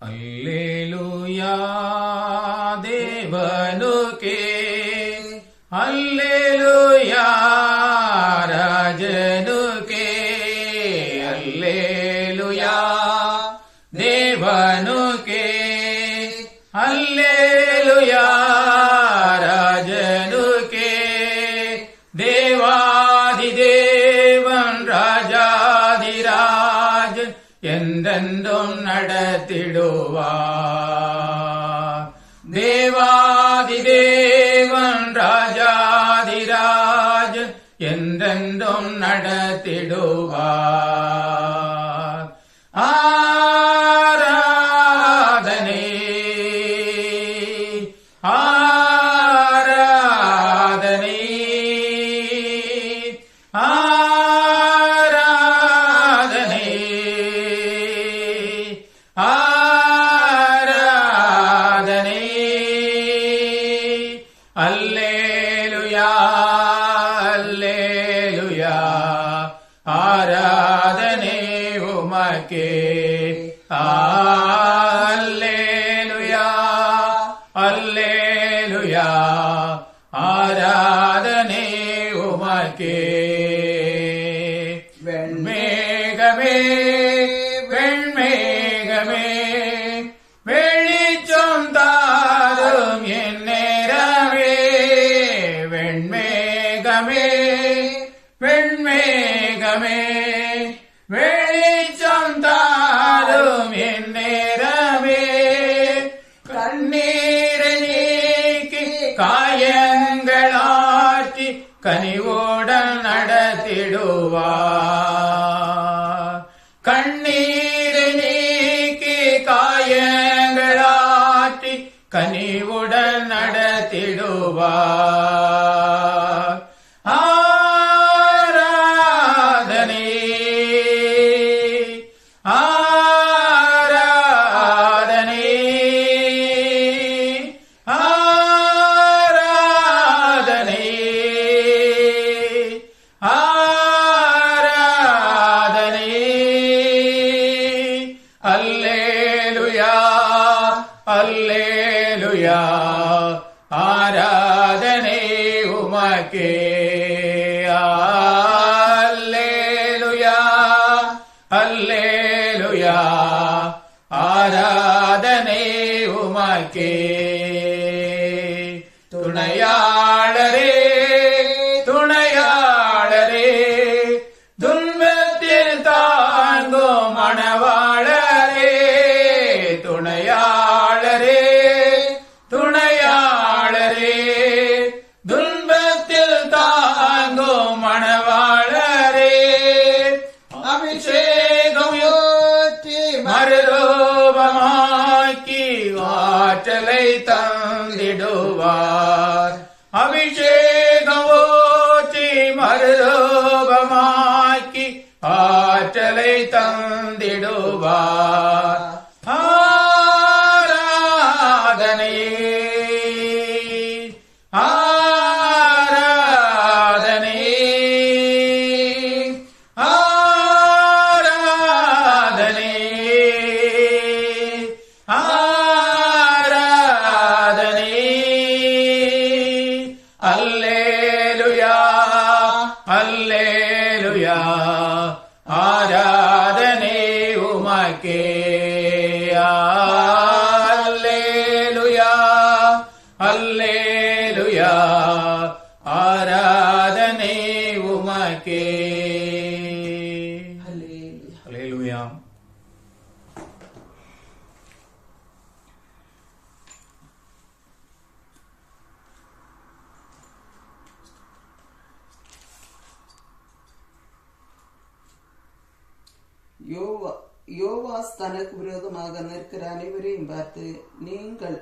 Alleluia. என்றென்றும் நடத்திடுவார். தேவாதி தேவன் ராஜாதிராஜன் என்றென்றும் நடத்திடுவார். வெண்மேகமே. வெண்மேகமே வெளிச்சம் தாரும் என் நேரமே. வெண்மேகமே வெண்மேகமே. கனிவுடன் நடத்திடுவார். துன்பத்தில் தாங்கும் மணவாளரே துணையாளரே துணையாளரே. துன்பத்தில் தாங்கும் மணவாளரே அபிஷேகம் யோற்றி மறுரூபமாக்கி ஆற்றலை தந்திடுவார். அபிஷேகம் ஓற்றி மறுரூபமா ஆற்றலை தந்திடுவார் ஆராதனை ஆராதனை ஆராதனை ஆராதனை அல்லேலுயா அல்லேலுயா யோவா யோவாஸ் தனக்கு விரோதமாக நிற்கிற அனைவரையும் பார்த்து நீங்கள்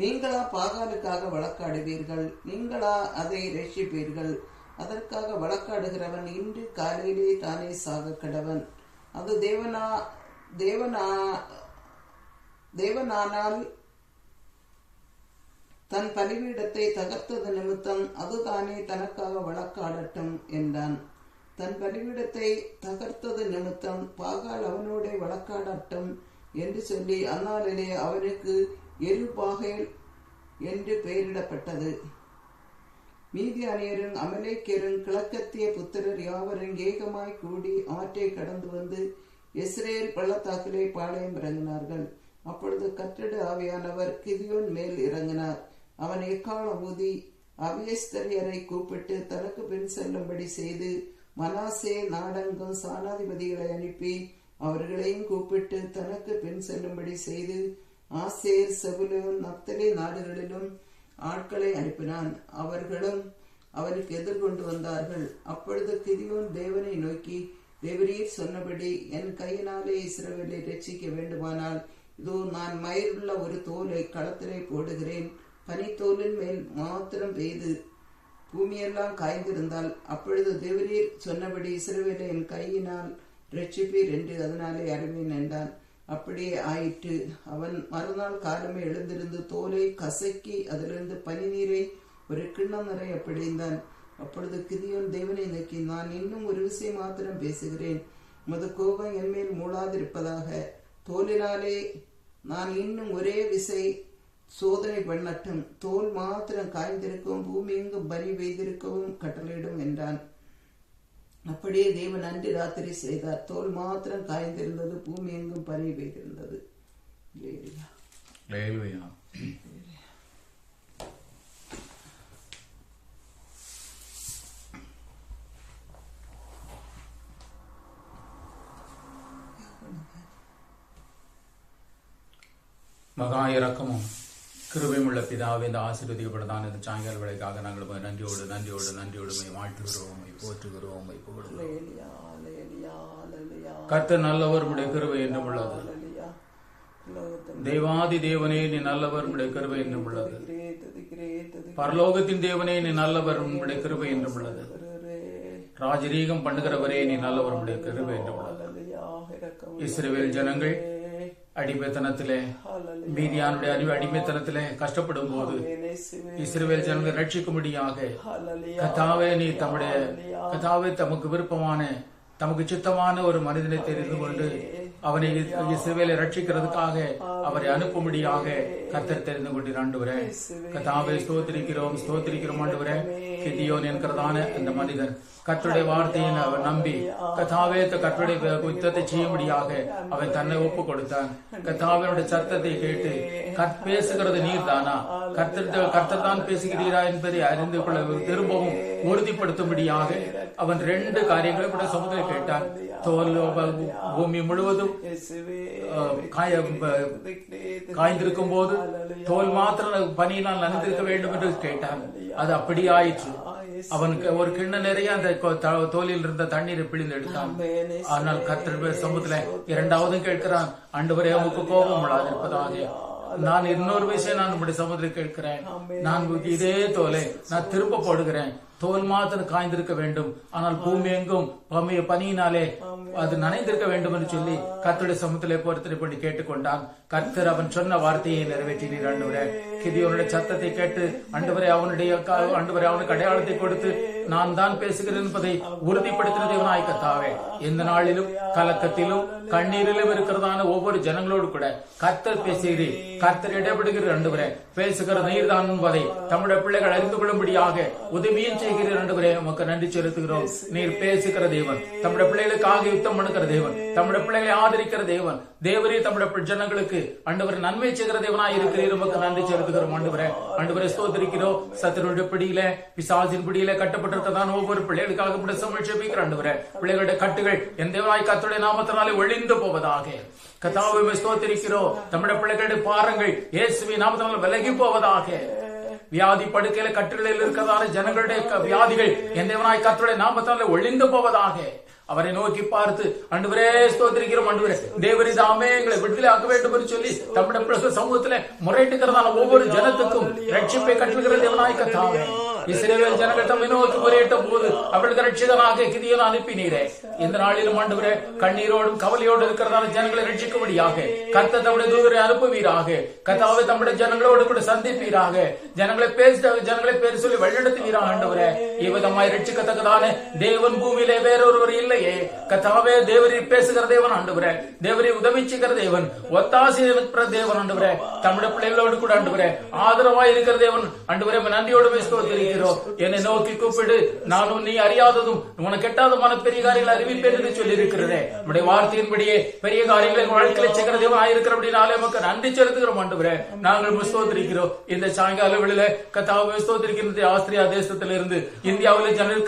நீங்களா பாகாலுக்காக வழக்காடுவீர்கள்? நீங்களா அதை ரட்சிப்பீர்கள் அதற்காக வழக்காடுகிறவன் இன்று காலையிலே தானே சாக கடவன்? அது தேவனா தேவனா தேவனானால் தன் பலிபீடத்தை தகர்த்தது நிமித்தம் அதுதானே தனக்காக வழக்காடட்டும் என்றான். தன் பலிபீடத்தை தகர்த்தது நிமித்தம் பாகால் அவனோட வழக்காடட்டும் என்று சொல்லி அந்நாளிலே அவனுக்கு எருபாகேல் என்று பெயரிடப்பட்டது. மீதியானியரும் அமலேக்கியரும் கிழக்கத்திய புத்திரர் யாவரும் ஏகமாய் கூடி ஆற்றை கடந்து வந்து இஸ்ரேல் பள்ளத்தாக்கிலே பாளையம் இறங்கினார்கள். அப்பொழுது கட்டட ஆவியானவர் கிதியோன் மேல் இறங்கினார். அவன் எக்காலம் ஊதி அவியஸ்தரியரை கூப்பிட்டு தனக்கு பின் செல்லும்படி செய்து மனாசே நாடெங்கும் சாணாதிபதிகளை அனுப்பி அவர்களையும் கூப்பிட்டு தனக்கு பின் செல்லும்படி செய்து ஆசேர் செபுலோன் நப்தலி நாடுகளிலும் ஆட்களை அனுப்பினான். அவர்களும் அவருக்கு எதிர்கொண்டு வந்தார்கள். அப்பொழுது கிதியோன் தேவனை நோக்கி தேவரீர் சொன்னபடி என் கையினாலே இஸ்ரவேலை ரட்சிக்க வேண்டுமானால் இதோ நான் மயிருள்ள ஒரு தோலை களத்திலே போடுகிறேன். பனித்தோலின் மேல் மாத்திரம் பெய்து பூமியெல்லாம் காய்ந்திருந்தால் அப்பொழுது தேவரீர் சொன்னபடி இஸ்ரவேலை என் கையினால் ரட்சிப்பீர் என்று அதனாலே அறிவேன் என்றான். அப்படியே ஆயிற்று. அவன் மறுநாள் காலமே எழுந்திருந்து தோலை கசக்கி அதிலிருந்து பனிநீரை ஒரு கிண்ணம் நிறைய பிடிந்தான் அப்பொழுது கிதியோன் தேவனை நோக்கி நான் இன்னும் ஒரு விஷயம் மாத்திரம் பேசுகிறேன். உமது கோபம் என்மேல் மூளாதிருப்பதாக தோலினாலே நான் இன்னும் ஒரே விசை சோதனை பண்ணட்டும் தோல் மாத்திரம் காய்ந்திருக்கவும் பூமி எங்கும் பனி பெய்திருக்கவும் கட்டளையிடும் என்றான். அப்படியே தேவன் அன்று ராத்திரி செய்தார். தோல் மாத்திரம் காய்ந்திருந்தது பூமி எங்கும் பனி பெய்திருந்தது. மகா இறக்கமும் கிருபையுமுள்ள பிதாவே இந்த ஆசீர்வதிக்கப்பட்டதான இந்த சாயங்கால வேலைக்காக நாங்கள் நன்றியோடு நன்றியோடு நன்றியோடு உம்மை வாழ்த்துகிறோம் போற்றுகிறோம் கர்த்தர் நல்லவர் உடைய கிருபை என்றும் உள்ளது. தேவாதி தேவனே. நீ நல்லவர் உடைய கிருபை என்றும் உள்ளது. பரலோகத்தின் தேவனே நீ நல்லவர் உடைய கிருபை என்றும் உள்ளது. ராஜரீகம் பண்ணுகிறவரே நீ நல்லவர் உடைய கிருபை என்றும் உள்ளது. இஸ்ரவேல் ஜனங்கள் அடிமைத்தனத்திலே மீதியானுடைய அறிவு அடிமைத்தனத்திலே கஷ்டப்படும் போது இஸ்ரவேல் ஜனங்கள் ரட்சிக்கும்படியாக. கதாவே நீ தம்முடைய கதாவே தமக்கு விருப்பமான தமக்கு சித்தமான ஒரு மனிதனை தெரிந்து கொண்டு அவனை இஸ்ரவேலை ரட்சிக்கிறதுக்காக அவரை அனுப்பும்படியாக கர்த்தர் தெரிந்து கொண்டீர் ஆண்டவரே கதாவை ஸ்தோத்திரிக்கிறோம் ஸ்தோத்திரிக்கிறோம் ஆண்டவரே. கிதியோன் என்கிறதான அந்த மனிதன் கற்றுடைய வார்த்தையை அவர் நம்பி கதாவே கர்த்தருடைய யுத்தத்தை செய்யும்படியாக அவன் தன்னை ஒப்பு கொடுத்தான் கதாவினுடைய சத்தத்தை கேட்டு கற் பேசுகிறது நீர் தானா கர்த்தர் கர்த்தர் தான் பேசுகிறீரா என்பதை அறிந்து கொள்ள திரும்பவும் உறுதிப்படுத்தும்படியாக அவன் ரெண்டு காரியங்களை கூட சமுதிர கேட்டான் தோல் பூமி முழுவதும் காய காய்ந்திருக்கும் போது தோல் மாத்திரம் பணியினால் நனைந்திருக்க வேண்டும் என்று கேட்டான் அது அப்படி ஆயிற்று அவனுக்கு ஒரு கிண்ண நிறைய அந்த தோலில் இருந்த தண்ணீரை பிழிந்து எடுத்தான். ஆனால் கர்த்தர் சமூகத்துல இரண்டாவதும் கேட்கிறான். ஆண்டவரே உமக்கு கோபம் விழாதிருப்பதாக நான் இன்னொரு விஷயம் நான் உங்களுடைய சமுதிரம் கேட்கிறேன். நான் இதே தோலை நான் திரும்ப போடுகிறேன் தோல் மாத்திரம் காய்ந்திருக்க வேண்டும். ஆனால் பூமி எங்கும் பனியினாலே அது நனைந்திருக்க வேண்டும் என்று சொல்லி கர்த்தருடைய சமூகத்திலே பொறுத்தனை பண்ணி கேட்டுக்கொண்டான். கர்த்தர் அவன் சொன்ன வார்த்தையை நிறைவேற்றினீர் ஆண்டவரே. கிதியோனுடைய சத்தத்தை கேட்டு ஆண்டவரே அவனுடைய ஆண்டவரே அவனுக்கு அடையாளத்தை கொடுத்து நான் தான் பேசுகிறேன் என்பதை உறுதிப்படுத்தின தேவனாய் கத்தாவே எந்த நாளிலும் கலக்கத்திலும் கண்ணீரிலும் இருக்கிறதான ஒவ்வொரு ஜனங்களோடு கூட கர்த்தர் பேசுகிறீர். கர்த்தர் இடைபடுகிற ஆண்டவரே. பேசுகிற நீர் தான் என்பதை தம்முடைய பிள்ளைகள் அறிந்து கொள்ளும்படியாக உதவியும் செய்கிறீர் ஆண்டவரே உமக்கு நன்றி செலுத்துகிறோம். நீர் பேசுகிற தேவன். தம்முடைய பிள்ளைகளுக்காக யுத்தம் பண்ணுகிற தேவன். தம்முடைய பிள்ளைகளை ஆதரிக்கிற தேவன். தேவரே தம்முடைய ஜனங்களுக்கு ஆண்டவர் நன்மை செய்கிற தேவனாய் இருக்கிறீர். உமக்கு நன்றி செலுத்துகிறோம் ஆண்டவரே ஆண்டவரை ஸ்தோத்திரிக்கிறோம். சத்துருடைய பிடியில பிசாசின் பிடியில கட்டப்பட்டிருக்கதான் ஒவ்வொரு பிள்ளைகளுக்காக இப்படி சமர்ஷபிக்கிற ஆண்டவரே பிள்ளைகளுடைய கட்டுகள் என் தேவனாய் கத்துடைய நாமத்தினாலே ஒழிந்து போவதாக. கதாவை ஸ்தோத்திரிக்கிறோம். நம்முடைய பிள்ளைகளுடைய பாரங்கள் இயேசுவின் நாமத்தினால விலகி போவதாக. வியாதி படுக்கையில கட்டுகளில் இருக்கிறதால ஜனங்களுடைய வியாதிகள் என் தேவனாய் கத்துடைய நாமத்தால ஒழிந்து போவதாக அவரை நோக்கி பார்த்து அண்டுவரே ஸ்தோத்திரிக்கிறோம் அண்டுவரே தேவரி தாமே எங்களை விடுதலை ஆக்க வேண்டும் என்று சொல்லி தம்முடைய பிரச சமூகத்துல முறையிட்டுக்கிறதான ஒவ்வொரு ஜனத்துக்கும் ரட்சிப்பை கட்டுகிற தேவனாய் கத்தாவே இஸ்ரேவேல் ஜனங்கள் தம்மை முறையிட்ட போது அவர்களுக்கு ரட்சிதமாக கிதியன் அனுப்பினீரே. இந்த நாளிலும் ஆண்டவரே கண்ணீரோடும் கவலையோடு இருக்கிறதால ஜனங்களை ரட்சிக்கும்படியாக கத்த தம்முடைய தூதரை அனுப்புவீராக. கத்தாவை தம்முடைய ஜனங்களோடு கூட சந்திப்பீராக. ஜனங்களை பேச ஜனங்களை பேர் சொல்லி வழிநடத்துவீராக ஆண்டவரே. இவ்விதமாய் ரட்சிக்கத்தக்கதான தேவன் பூமியிலே வேறொருவர் இல்லையே. கத்தாவே தேவரி பேசுகிற தேவன் ஆண்டவரே. தேவரி உதவி செய்கிற தேவன் ஒத்தாசி தேவன் ஆண்டவரே. தமிழ பிள்ளைகளோடு கூட ஆண்டவரே ஆதரவாய் இருக்கிற தேவன். ஆண்டவரே நன்றியோடு நன்றியோடு பேசுகிறோம் என்னை நோக்கி கூப்பிடு. நானும் நீ அறியாததும் உனக்கு எட்டாதமான பெரிய காரியங்களை அறிவிப்பேன் என்று சொல்லி இருக்கிறதே நம்முடைய வார்த்தையின்படியே பெரிய காரியங்களை எங்கள் வாழ்க்கையில செய்கிற தேவன் ஆயிருக்கிறபடினாலே மக்கள் நன்றி செலுத்துகிறோம் ஆண்டவரே. நாங்கள் ஸ்தோத்திரிக்கிறோம். இந்த சாயங்கால வேளையில கத்தாவை ஸ்தோத்திரிக்கிறது ஆஸ்திரியா தேசத்திலிருந்து. இந்தியாவில் ஜன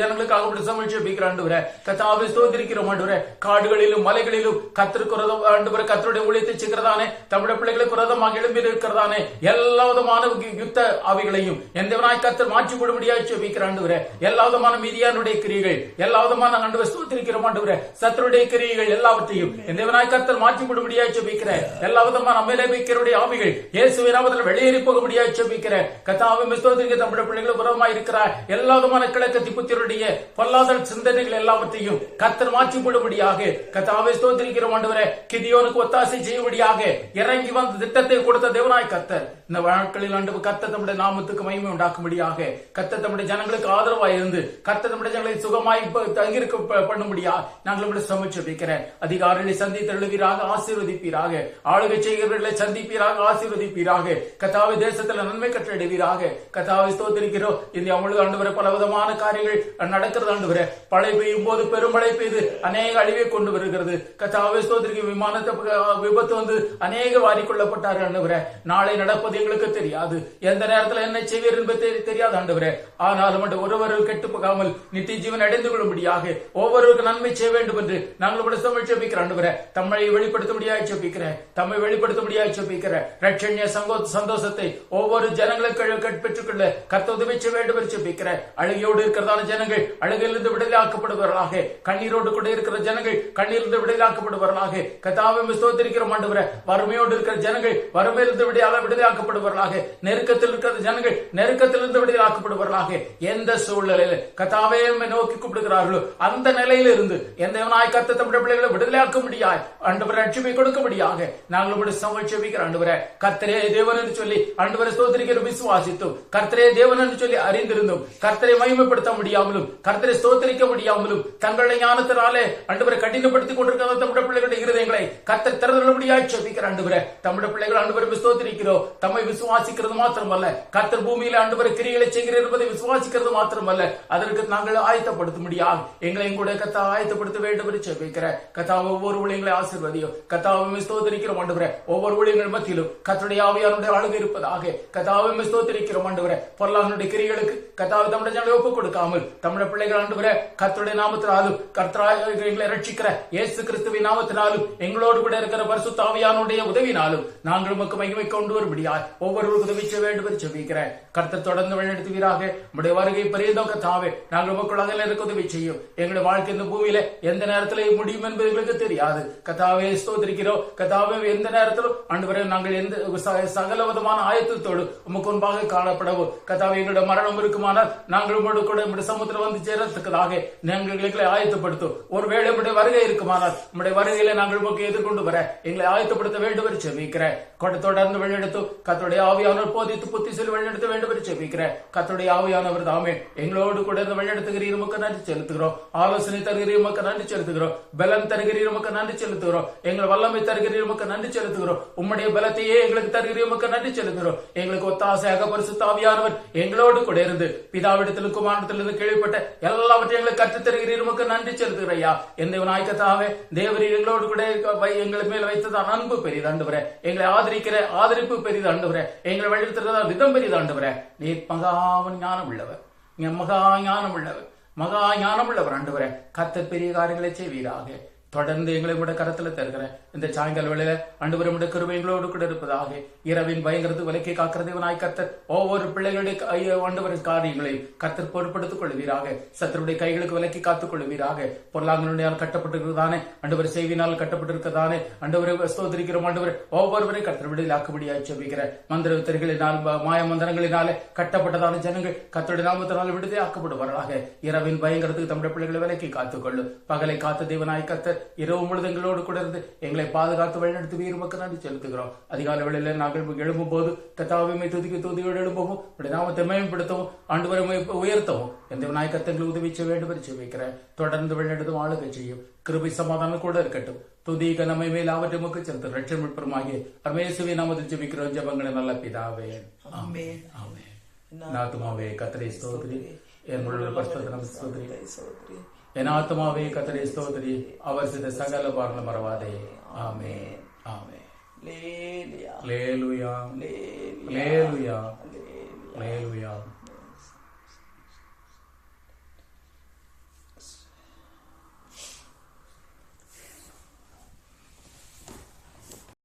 ஜனங்களுக்காக இப்படி சமைச்சு வைக்கிற ஆண்டவரே. கத்தாவை ஸ்தோத்திரிக்கிறோம் ஆண்டவரே. காடுகளிலும் மலைகளிலும் கத்திருக்கிறதும் உரதம் ஆண்டவரே கத்தருடைய ஊழியத்தை செய்கிறதானே. தமிழ பிள்ளைகளை புரதமாக எழும்பி இருக்கிறதானே எல்லா விதமான யுத்த ஆவிகளையும் எந்தவனாய் கத்தர் மாற்றி கொடுபடியாய் வைக்கிற ஆண்டவரே எல்லா விதமான மீதியானுடைய கிரியைகள் எல்லா விதமான ஆண்டவர் ஸ்தோத்திரிக்கிறோம் ஆண்டவரே சத்தருடைய கிரியைகள் எல்லாவற்றையும் எந்தவனாய் கத்தர் மாற்றி கொடுபடியாய் வைக்கிற எல்லா விதமான அமலேபிக்கருடைய ஆவிகள் இயேசு நாமத்தில் வெளியேறி போக வைக்கிற கத்தாவை ஸ்தோத்திரிக்க தமிழ் பிள்ளைகளுக்கு உரமா இருக்கிறார். எல்லா விதமான கிழக்கு திப்புத்தருடைய பொல்லாதல் சிந்தனைகள் எல்லாவற்றையும் கத்தர் மாற்றி போடும்படியாக கத்தாவை ஸ்தோத்திரிக்கிறோம் ஆண்டவரே கிதியோனுக்கு ஒத்தாசை செய்யும்படியாக இறங்கி வந்து திட்டத்தை கொடுத்த தேவனாய் கத்தர் இந்த வாழ்க்கையில் ஆண்டு கத்த தம்முடைய நாமத்துக்கு மகிமை உண்டாக்கும்படியாக கத்த தம்முடைய ஜனங்களுக்கு ஆதரவாய் இருந்து கத்த தம்முடைய ஜனங்களை சுகமாய் தங்கியிருக்க பண்ணும்படியா நாங்கள் உங்களை சமைச்சு வைக்கிறேன் அதிகாரிகளை சந்தித்து எழுவீராக ஆசீர்வதிப்பீராக. ஆளுகை செய்கிறவர்களை சந்திப்பீராக ஆசீர்வதிப்பீராக. கத்தாவை தேசத்துல நன்மை கட்டடைவீராக கத்தாவை ஸ்தோத்திரிக்கிறோம் இந்த அவங்களுக்கு ஆண்டு பல விதமான காரியங்கள் நடக்கிறது ஆண்டு வர. பழை பெய்யும் போது பெருமழை பெய்து அநேக அழிவை கொண்டு வருகிறது. கத்தாவை ஸ்தோத்திரிக்க விமானத்தை விபத்து வந்து அநேக வாரிக்கொள்ளப்பட்டார்கள் ஆண்டவரே நாளை நடப்பது எங்களுக்கு தெரியாது. எந்த நேரத்தில் என்ன செய்வீர் என்பது தெரியாது. தெரியாது ஆண்டவரே ஆனாலும் ஆண்டு ஒருவர் கெட்டு போகாமல் நித்திய ஜீவன் அடைந்து கொள்ளும்படியாக ஒவ்வொருவருக்கு நன்மை செய்ய வேண்டும் என்று நாங்கள் உடைய தமிழ் செபிக்கிற ஆண்டவரே. தமிழை தம்மை வெளிப்படுத்தும்படியாக செபிக்கிறேன் வெளிப்படுத்த முடியாது செபிக்கிறேன் ரட்சண்ய சங்கோ சந்தோஷத்தை ஒவ்வொரு ஜனங்களுக்கு பெற்றுக்கொள்ள கத்த உதவி செய்ய வேண்டும் என்று செபிக்கிறேன் அழுகையோடு இருக்கிறதான ஜனங்கள் அழுகையிலிருந்து விடுதலாக்கப்படுவார்களாக கண்ணீரோடு கூட இருக்கிற ஜனங்கள் கண்ணீரிலிருந்து விடுதலாக்கப்படுவார்களாக கத்தாவை ஸ்தோத்திரிக்கிற ஆண்டவரே. வறுமையோடு இருக்கிற ஜனங்கள் வறுமையிலிருந்து விடுதலாக்கப்படுவார்களாக நெருக்கத்தில் இருக்கிற ஜனங்கள் நெருக்கத்திலிருந்து விடுதலாக்கப்படுவார்களாக எந்த சூழ்நிலையில கத்தாவே நோக்கி கூப்பிடுகிறார்களோ அந்த நிலையில இருந்து எந்த நாய் கத்த தமிழ் பிள்ளைகளை விடுதலையாக்க முடியாது ஆண்டவர் ரட்சிப்பை கொடுக்க முடியாக நாங்கள் உங்களுடைய சமட்சபிக்கிற ஆண்டவரை கர்த்தரே தேவன் என்று சொல்லி ஆண்டவரை ஸ்தோத்திரிக்கிற விசுவாசித்தும் கர்த்தரே தேவன் என்று சொல்லி அறிந்திருந்தும் கர்த்தரை மகிமைப்படுத்த முடியாமலும் கர்த்தரை ஸ்தோத்திரிக்க முடியாமலும் தங்களுடைய ஞானத்தினாலே ஆண்டவரை கடினப்படுத்திக் கொண்டிருக்கிற தமிழ் பிள்ளைகளுடைய இருதயங்களை கர்த்தர் திறந்தபடியாய் செபிக்கிற ஆண்டவரை தமிழ் பிள்ளைகள் ஆண்டவரை ஸ்தோத்திரிக்கிறோம். தம்மை விசுவாசிக்கிறது மாத்திரமல்ல கர்த்தர் பூமியில ஆண்டவரை கிரிகளை வேலை செய்கிற என்பதை விசுவாசிக்கிறது மாத்திரமல்ல. அதற்கு நாங்கள் ஆயத்தப்படுத்த முடியாது எங்களை கூட கத்தா ஆயத்தப்படுத்த வேண்டும் என்று செபிக்கிற கத்தா ஒவ்வொரு ஊழியங்களை ஆசீர்வதியும். கத்தாவை ஸ்தோத்திரிக்கிறோம் ஆண்டவரே. ஒவ்வொரு ஊழியங்கள் மத்தியிலும் கத்தனுடைய ஆவியாருடைய அழகு இருப்பதாக கத்தாவை ஸ்தோத்திரிக்கிறோம் ஆண்டவரே. பொருளாதார கிரிகளுக்கு கத்தாவை தமிழ் ஜனங்களை ஒப்புக் கொடுக்காமல் தமிழ பிள்ளைகள் ஆண்டவரே கத்தருடைய நாமத்தினாலும் கர்த்தராக எங்களை ரட்சிக்கிற இயேசு கிறிஸ்துவின் நாமத்தினாலும் எங்களோடு கூட இருக்கிற பரிசுத்த ஆவியானுடைய உதவினாலும் நாங்கள் உமக்கு மகிமை கொண்டு வரும்படியாய் ஒவ்வொருவருக்கு உதவி செய்ய வேண்டும் என்று செபிக்கிறேன் கர்த்தர் தொடர்ந்து நடத்துவீராக உடைய வருகை பெரியதோ கத்தாவே நாங்கள் உமக்குள்ளாக இருக்க உதவி செய்யும். எங்களுடைய வாழ்க்கை இந்த பூமியில எந்த நேரத்தில் முடியும் என்பது எங்களுக்கு தெரியாது. கத்தாவே ஸ்தோத்திருக்கிறோம். கத்தாவே எந்த நேரத்திலும் அன்று நாங்கள் எந்த சகல விதமான ஆயத்தத்தோடு உமக்கு முன்பாக காணப்படவும். கத்தாவே எங்களுடைய மரணம் இருக்குமானால் நாங்கள் உங்களோடு கூட நம்முடைய சமுத்திரம் வந்து சேரத்துக்கதாக நாங்கள் எங்களை ஆயத்தப்படுத்தும். ஒருவேளை நம்முடைய வருகை இருக்குமானால் நம்முடைய வருகையில நாங்கள் உமக்கு எதிர்கொண்டு வர எங்களை ஆயத்தப்படுத்த வேண்டும் என்று செவிக்கிறேன் கொண்டு தொடர்ந்து வெளியெடுத்து கத்தோடைய ஆவியானவர் போதித்து புத்தி சொல்லி வழிநடத்த வேண்டும் என்று செவிக்கிறேன் கத்தருடைய ஆவியானவர் தாமே எங்களோடு கூட இந்த வழிநடத்துகிறீர் உமக்கு நன்றி செலுத்துகிறோம். ஆலோசனை தருகிறீர் உமக்கு நன்றி செலுத்துகிறோம். பலம் தருகிறீர் உமக்கு நன்றி செலுத்துகிறோம். எங்களை வல்லமை தருகிறீர் உமக்கு நன்றி செலுத்துகிறோம். உம்முடைய பலத்தையே எங்களுக்கு தருகிறீர் உமக்கு நன்றி செலுத்துகிறோம். எங்களுக்கு ஒத்தாசையாக பரிசுத்த ஆவியானவர் எங்களோடு கூட இருந்து பிதாவிடத்திலும் குமாரத்திலிருந்து கேள்விப்பட்ட எல்லாவற்றையும் எங்களுக்கு கற்றுத் தருகிறீர் உமக்கு நன்றி செலுத்துகிற ஐயா. எந்த நாய்க்கத்தாவே தேவரீர் எங்களோடு கூட எங்களுக்கு எங்கள் மேல் வைத்ததான் அன்பு பெரியது ஆண்டவரே. எங்களை ஆதரிக்கிற ஆதரிப்பு பெரியது ஆண்டவரே. எங்களை வழிநடத்துறதா விதம் பெரியது நீ நீர் மகாவன் ஞானம் உள்ளவர் மகா ஞானம் உள்ளவர் மகா ஞானம் உள்ளவர் ஆண்டவரே. கத்த பெரிய காரியங்களை செய்வீராக. தொடர்ந்து எங்களை கூட கரத்துல தருகிறேன். இந்த சாயங்கால வேளையில ஆண்டவரே உடைய கிருபை எங்களோடு கூட இருப்பதாக. இரவின் பயங்கரத்து விலக்கி காக்கிற தேவனாய் கத்தர் ஒவ்வொரு பிள்ளைகளுடைய ஆண்டு ஐயோ, காரியங்களையும் கத்தர் பொருட்படுத்திக் கொள்வீராக. சத்தருடைய கைகளுக்கு விலக்கி காத்துக் கொள்வீராக. பொருளாங்கனுடையால் கட்டப்பட்டிருக்கிறதானே ஆண்டவர் செய்வினால் கட்டப்பட்டிருக்கிறதானே ஆண்டவரை ஸ்தோத்திரிக்கிறோம் ஆண்டவர் ஒவ்வொருவரை கத்தர் விடுதலாக்கும்படியாய் செவிக்கிற மந்திர வித்தர்களினால் மாய மந்திரங்களினாலே கட்டப்பட்டதான ஜனங்கள் கத்தருடைய நாமத்தினால் விடுதலை ஆக்கப்படுவார்களாக இரவின் பயங்கரத்துக்கு தம்முடைய பிள்ளைகளை விலக்கி காத்துக்கொள்ளும் பகலை காத்த தேவனாய் கத்தர் இரவு முழுது எங்களோடு கூட இருந்து எங்களை பாதுகாத்து வழிநடத்தி வீர் மக்கள் நன்றி செலுத்துகிறோம். அதிகாலை வேளையில நாங்கள் எழும்பும் போது கத்தாவை துதிக்கு துதியோடு எழும்பவும். நாமத்தை மேம்படுத்தவும் ஆண்டு வரை உயர்த்தவும். எந்த நாயக்கத்தங்களை உதவி செய்ய வேண்டும் என்று செபிக்கிறேன் தொடர்ந்து வழிநடத்தும் ஆளுகை செய்யும். கிருபை சமாதானம் கூட இருக்கட்டும். துதி கனமை மேல் அவற்றை முக்கு செலுத்த ரட்சம் விழுப்புறமாகிய பரமேசுவை நாமத்தில் ஜெபிக்கிறோம். ஜபங்களை நல்ல பிதாவே. ஆமென். ஆமே நாத்துமாவே கத்தரை ஸ்தோத்ரி. என் முழு பரிசுத்தம் ஸ்தோத்ரி. சோதரி என் ஆத்மாவே கத்தரை ஸ்தோத்ரி அவர் செய்த சகல பாரண மறவாதே. ஆமே ஆமே லேலியா. லேலுயா. லேலியா.